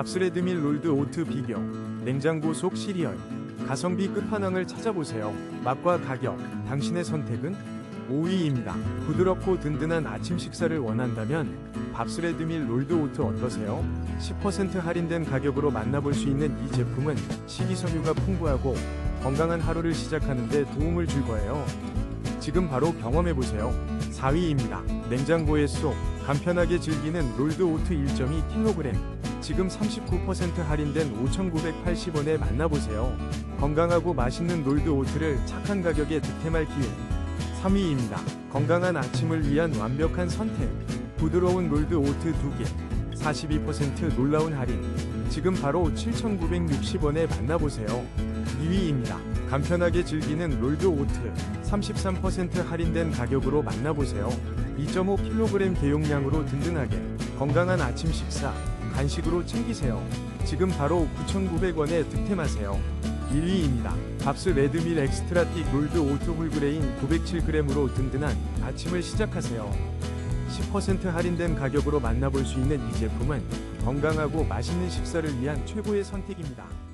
밥스레드밀 롤드 오트 비교 냉장고 속 시리얼 가성비 끝판왕을 찾아보세요. 맛과 가격 당신의 선택은 5위입니다. 부드럽고 든든한 아침 식사를 원한다면 밥스레드밀 롤드 오트 어떠세요? 10% 할인된 가격으로 만나볼 수 있는 이 제품은 식이섬유가 풍부하고 건강한 하루를 시작하는데 도움을 줄 거예요. 지금 바로 경험해보세요. 4위입니다. 냉장고에 쏙 간편하게 즐기는 롤드 오트 1.2kg. 지금 39% 할인된 5,980원에 만나보세요. 건강하고 맛있는 롤드 오트를 착한 가격에 득템할 기회. 3위입니다. 건강한 아침을 위한 완벽한 선택. 부드러운 롤드 오트 2개. 42% 놀라운 할인. 지금 바로 7,960원에 만나보세요. 2위입니다. 간편하게 즐기는 롤드 오트 33% 할인된 가격으로 만나보세요. 2.5kg 대용량으로 든든하게 건강한 아침 식사 간식으로 챙기세요. 지금 바로 9,900원에 득템하세요. 1위입니다. 밥스 레드밀 엑스트라틱 롤드 오트 홀그레인 907g으로 든든한 아침을 시작하세요. 10% 할인된 가격으로 만나볼 수 있는 이 제품은 건강하고 맛있는 식사를 위한 최고의 선택입니다.